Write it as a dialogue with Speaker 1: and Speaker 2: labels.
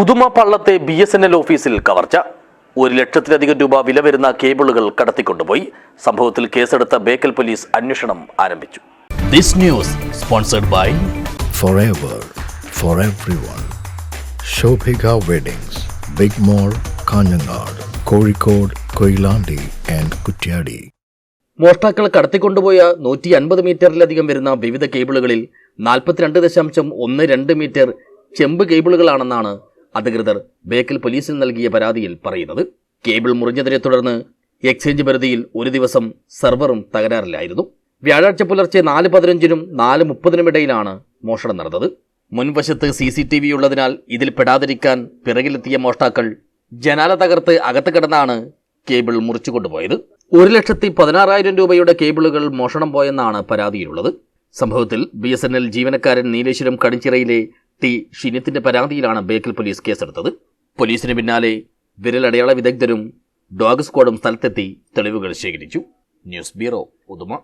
Speaker 1: ഉദുമ പള്ളത്തെ B S N L ഓഫീസിൽ കവർച്ച. ഒരു ലക്ഷത്തിലധികം രൂപ വില വരുന്ന കേബിളുകൾ കടത്തിക്കൊണ്ടുപോയി. സംഭവത്തിൽ കേസെടുത്ത ബേക്കൽ പോലീസ് അന്വേഷണം ആരംഭിച്ചു.
Speaker 2: This news sponsored by
Speaker 3: forever for everyone. Shobhika Weddings, Big mall Kanhangad Kozhikode Koilandi and Kuttiadi
Speaker 1: മോഷ്ടാക്കൾ കടത്തിക്കൊണ്ടുപോയ നൂറ്റി അൻപത് മീറ്ററിലധികം വരുന്ന വിവിധ കേബിളുകളിൽ നാൽപ്പത്തിരണ്ട് ദശാംശം ഒന്ന് രണ്ട് മീറ്റർ ചെമ്പ് കേബിളുകളാണെന്നാണ് അധികൃതർ ബേക്കൽ പോലീസിന് നൽകിയ പരാതിയിൽ പറയുന്നത് കേബിൾ മുറിഞ്ഞതിനെ തുടർന്ന് എക്സ്ചേഞ്ച് പരിധിയിൽ ഒരു ദിവസം സെർവറും തകരാറിലായിരുന്നു. വ്യാഴാഴ്ച പുലർച്ചെ നാല് പതിനഞ്ചിനും നാല് മുപ്പതിനും ഇടയിലാണ് മോഷണം നടന്നത്. മുൻവശത്ത് സി സി ടി വി ഉള്ളതിനാൽ ഇതിൽ പെടാതിരിക്കാൻ പിറകിലെത്തിയ മോഷ്ടാക്കൾ ജനാല തകർത്ത് അകത്ത് കിടന്നാണ് കേബിൾ മുറിച്ചു കൊണ്ടുപോയത് ഒരു ലക്ഷത്തി പതിനാറായിരം രൂപയുടെ കേബിളുകൾ മോഷണം പോയെന്നാണ് പരാതിയിലുള്ളത്. സംഭവത്തിൽ ബി എസ് എൻ എൽ ജീവനക്കാരൻ നീലേശ്വരം കടിച്ചിറയിലെ ടി ഷിനിത്തിന്റെ പരാതിയിലാണ് ബേക്കൽ പോലീസ് കേസെടുത്തത്. പോലീസിന് പിന്നാലെ വിരലടയാള വിദഗ്ധരും ഡോഗ് സ്ക്വാഡും സ്ഥലത്തെത്തി തെളിവുകൾ ശേഖരിച്ചു. News bureau Uduma.